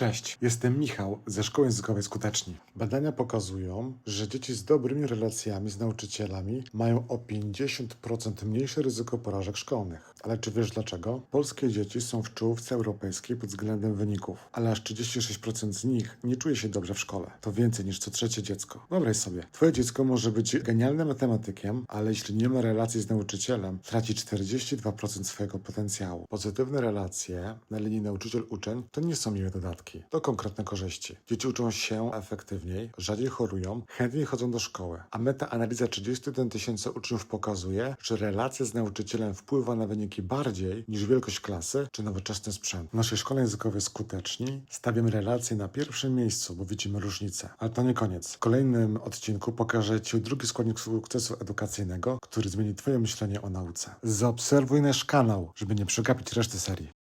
Cześć, jestem Michał ze Szkoły Językowej Skuteczni. Badania pokazują, że dzieci z dobrymi relacjami z nauczycielami mają o 50% mniejsze ryzyko porażek szkolnych. Ale czy wiesz dlaczego? Polskie dzieci są w czołówce europejskiej pod względem wyników, ale aż 36% z nich nie czuje się dobrze w szkole. To więcej niż co trzecie dziecko. Wyobraź sobie, twoje dziecko może być genialnym matematykiem, ale jeśli nie ma relacji z nauczycielem, traci 42% swojego potencjału. Pozytywne relacje na linii nauczyciel-uczeń to nie są miłe dodatki. To konkretne korzyści. Dzieci uczą się efektywniej, rzadziej chorują, chętniej chodzą do szkoły. A metaanaliza 31 tysięcy uczniów pokazuje, że relacja z nauczycielem wpływa na wyniki bardziej niż wielkość klasy czy nowoczesny sprzęt. W naszej szkole językowej skuteczni stawiamy relacje na pierwszym miejscu, bo widzimy różnice. Ale to nie koniec. W kolejnym odcinku pokażę Ci drugi składnik sukcesu edukacyjnego, który zmieni Twoje myślenie o nauce. Zaobserwuj nasz kanał, żeby nie przegapić reszty serii.